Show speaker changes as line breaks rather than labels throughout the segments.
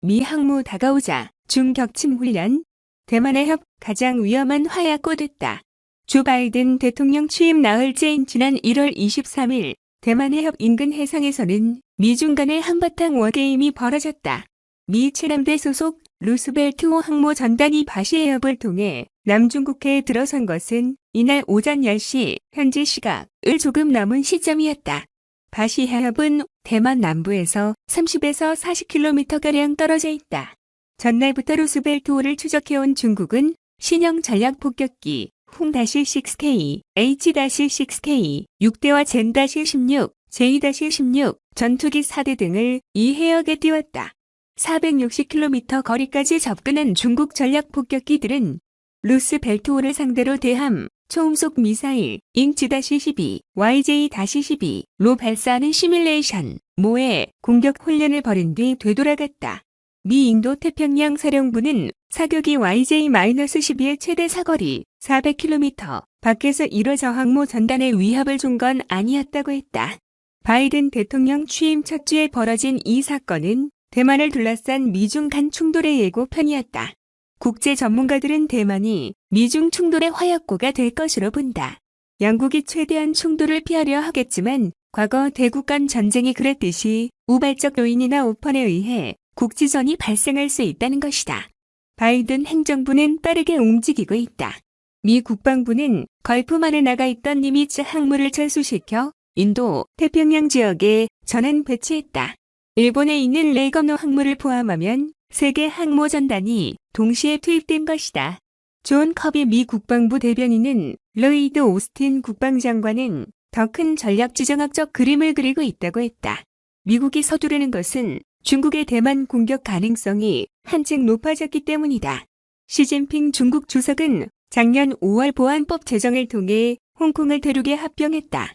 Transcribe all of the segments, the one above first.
미 항모 다가오자 중격침 훈련. 대만의 협 가장 위험한 화약 꽂았다. 조 바이든 대통령 취임 나흘째인 지난 1월 23일 대만 해협 인근 해상에서는 미중 간의 한바탕 워게임이 벌어졌다. 미 칠함대 소속 루스벨트5 항모 전단이 바시 해협을 통해 남중국해에 들어선 것은 이날 오전 10시 현지 시각을 조금 남은 시점이었다. 바시 해협은 대만 남부에서 30에서 40km가량 떨어져 있다. 전날부터 루스벨트5를 추적해온 중국은 신형 전략 폭격기 훔-6K, H-6K, 6대와 젠-16, J-16 전투기 4대 등을 이 해역에 띄웠다. 460km 거리까지 접근한 중국 전략 폭격기들은 루스벨트호를 상대로 대함, 초음속 미사일, 잉치-12, YJ-12로 발사하는 시뮬레이션, 모의 공격 훈련을 벌인 뒤 되돌아갔다. 미 인도 태평양 사령부는 사격이 YJ-12의 최대 사거리 400km 밖에서 이뤄져 항모 전단의 위협을 준 건 아니었다고 했다. 바이든 대통령 취임 첫 주에 벌어진 이 사건은 대만을 둘러싼 미중 간 충돌의 예고편이었다. 국제 전문가들은 대만이 미중 충돌의 화약고가 될 것으로 본다. 양국이 최대한 충돌을 피하려 하겠지만 과거 대국 간 전쟁이 그랬듯이 우발적 요인이나 오펀에 의해 국지전이 발생할 수 있다는 것이다. 바이든 행정부는 빠르게 움직이고 있다. 미 국방부는 걸프만에 나가 있던 니미츠 항모를 철수시켜 인도 태평양 지역에 전환 배치했다. 일본에 있는 레이거노 항모를 포함하면 세계 항모 전단이 동시에 투입된 것이다. 존 커비 미 국방부 대변인은 로이드 오스틴 국방장관은 더 큰 전략 지정학적 그림을 그리고 있다고 했다. 미국이 서두르는 것은 중국의 대만 공격 가능성이 한층 높아졌기 때문이다. 시진핑 중국 주석은 작년 5월 보안법 제정을 통해 홍콩을 대륙에 합병했다.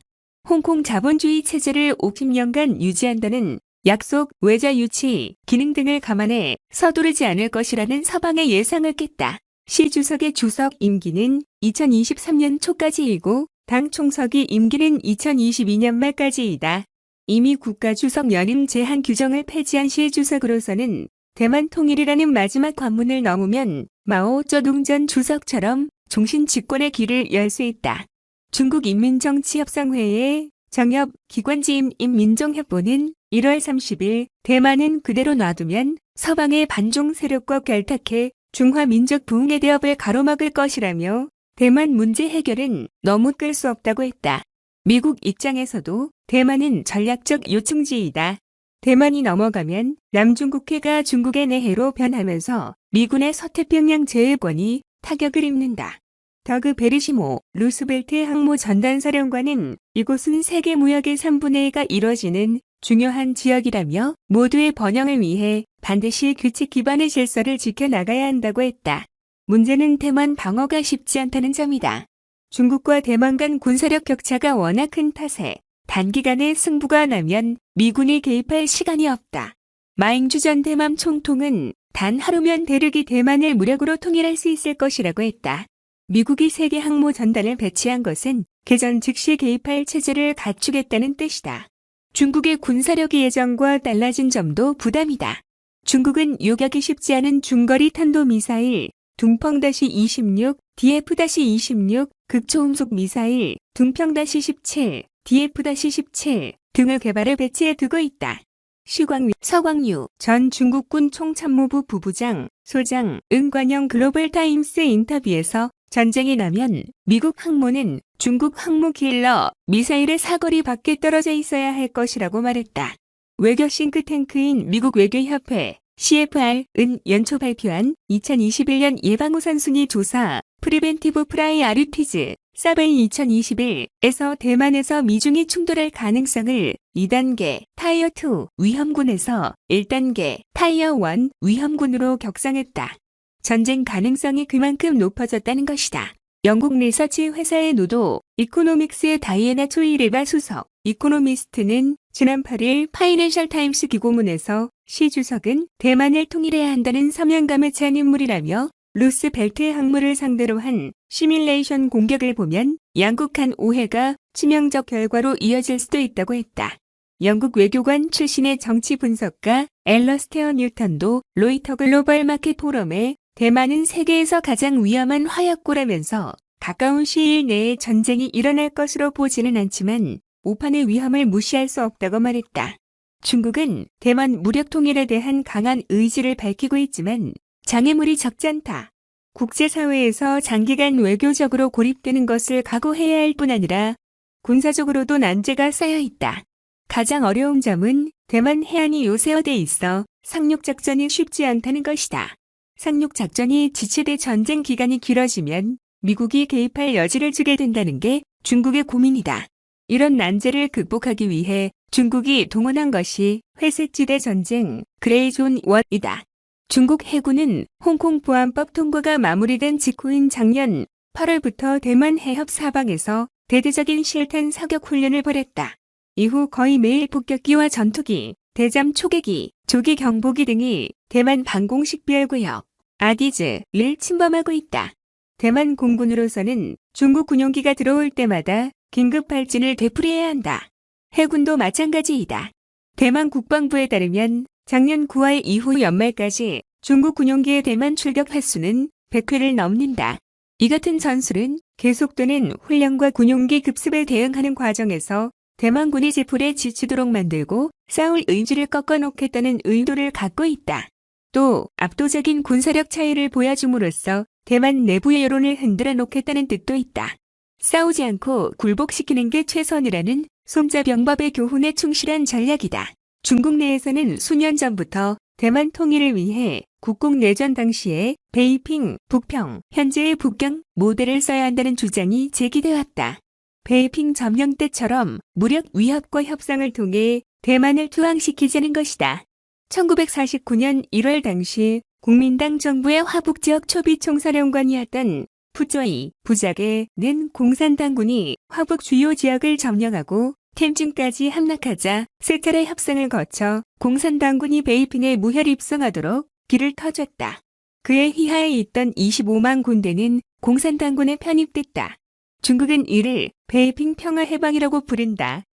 홍콩 자본주의 체제를 50년간 유지한다는 약속, 외자 유치, 기능 등을 감안해 서두르지 않을 것이라는 서방의 예상을 깼다. 시 주석의 주석 임기는 2023년 초까지이고 당 총석이 임기는 2022년 말까지이다. 이미 국가 주석 연임 제한 규정을 폐지한 시 주석으로서는 대만 통일이라는 마지막 관문을 넘으면 마오쩌둥 전 주석처럼 종신 집권의 길을 열 수 있다. 중국 인민정치협상회의 정협 기관지임 인민정협보는 1월 30일 대만은 그대로 놔두면 서방의 반중 세력과 결탁해 중화민족 부흥의 대업을 가로막을 것이라며 대만 문제 해결은 너무 끌 수 없다고 했다. 미국 입장에서도 대만은 전략적 요충지이다. 대만이 넘어가면 남중국해가 중국의 내해로 변하면서 미군의 서태평양 제해권이 타격을 입는다. 더그 베르시모 루스벨트 항모 전단사령관은 이곳은 세계 무역의 3분의 2가 이뤄지는 중요한 지역이라며 모두의 번영을 위해 반드시 규칙 기반의 질서를 지켜나가야 한다고 했다. 문제는 대만 방어가 쉽지 않다는 점이다. 중국과 대만 간 군사력 격차가 워낙 큰 탓에 단기간에 승부가 나면 미군이 개입할 시간이 없다. 마잉주 전 대만 총통은 단 하루면 대륙이 대만을 무력으로 통일할 수 있을 것이라고 했다. 미국이 세계 항모 전단을 배치한 것은 개전 즉시 개입할 체제를 갖추겠다는 뜻이다. 중국의 군사력이 예정과 달라진 점도 부담이다. 중국은 요격이 쉽지 않은 중거리 탄도미사일 둥펑-26, DF-26, 극초음속 미사일 둥평-17, DF-17 등을 개발해 배치해 두고 있다. 시광 서광유 전 중국군 총참모부 부부장, 소장, 은관영 글로벌 타임스 인터뷰에서 전쟁이 나면 미국 항모는 중국 항모 킬러 미사일의 사거리 밖에 떨어져 있어야 할 것이라고 말했다. 외교 싱크탱크인 미국 외교협회 CFR은 연초 발표한 2021년 예방우선순위 조사 프리벤티브 프라이아리티즈 사베이 2021에서 대만에서 미중이 충돌할 가능성을 2단계 타이어 2 위험군에서 1단계 타이어 1 위험군으로 격상했다. 전쟁 가능성이 그만큼 높아졌다는 것이다. 영국 리서치 회사의 노도 이코노믹스의 다이애나 초이레바 수석 이코노미스트는 지난 8일 파이낸셜 타임스 기고문에서 시 주석은 대만을 통일해야 한다는 사명감에 찬 인물이라며 루스벨트 항모를 상대로 한 시뮬레이션 공격을 보면 양국 한 오해가 치명적 결과로 이어질 수도 있다고 했다. 영국 외교관 출신의 정치 분석가 앨러스테어 뉴턴도 로이터 글로벌 마켓 포럼에 대만은 세계에서 가장 위험한 화약고라면서 가까운 시일 내에 전쟁이 일어날 것으로 보지는 않지만 오판의 위험을 무시할 수 없다고 말했다. 중국은 대만 무력 통일에 대한 강한 의지를 밝히고 있지만 장애물이 적지 않다. 국제사회에서 장기간 외교적으로 고립되는 것을 각오해야 할 뿐 아니라 군사적으로도 난제가 쌓여 있다. 가장 어려운 점은 대만 해안이 요새화돼 있어 상륙작전이 쉽지 않다는 것이다. 상륙작전이 지체돼 전쟁 기간이 길어지면 미국이 개입할 여지를 주게 된다는 게 중국의 고민이다. 이런 난제를 극복하기 위해 중국이 동원한 것이 회색지대 전쟁 그레이존 원이다. 중국 해군은 홍콩 보안법 통과가 마무리된 직후인 작년 8월부터 대만 해협 사방에서 대대적인 실탄 사격 훈련을 벌였다. 이후 거의 매일 폭격기와 전투기, 대잠 초계기, 조기 경보기 등이 대만 방공식 비열구역 아디즈를 침범하고 있다. 대만 공군으로서는 중국 군용기가 들어올 때마다 긴급 발진을 되풀이해야 한다. 해군도 마찬가지이다. 대만 국방부에 따르면 작년 9월 이후 연말까지 중국 군용기의 대만 출격 횟수는 100회를 넘는다. 이 같은 전술은 계속되는 훈련과 군용기 급습에 대응하는 과정에서 대만군이 지풀에 지치도록 만들고 싸울 의지를 꺾어놓겠다는 의도를 갖고 있다. 또 압도적인 군사력 차이를 보여줌으로써 대만 내부의 여론을 흔들어 놓겠다는 뜻도 있다. 싸우지 않고 굴복시키는 게 최선이라는 손자병법의 교훈에 충실한 전략이다. 중국 내에서는 수년 전부터 대만 통일을 위해 국공 내전 당시에 베이핑, 북평, 현재의 북경 모델을 써야 한다는 주장이 제기돼 왔다. 베이핑 점령 때처럼 무력 위협과 협상을 통해 대만을 투항시키자는 것이다. 1949년 1월 당시 국민당 정부의 화북 지역 초비 총사령관이었던 푸조이 부작에는 공산당군이 화북 주요 지역을 점령하고 템진까지 함락하자 세 차례 협상을 거쳐 공산당군이 베이핑에 무혈 입성하도록 길을 터줬다. 그의 휘하에 있던 25만 군대는 공산당군에 편입됐다. 중국은 이를 베이핑 평화해방이라고 부른다.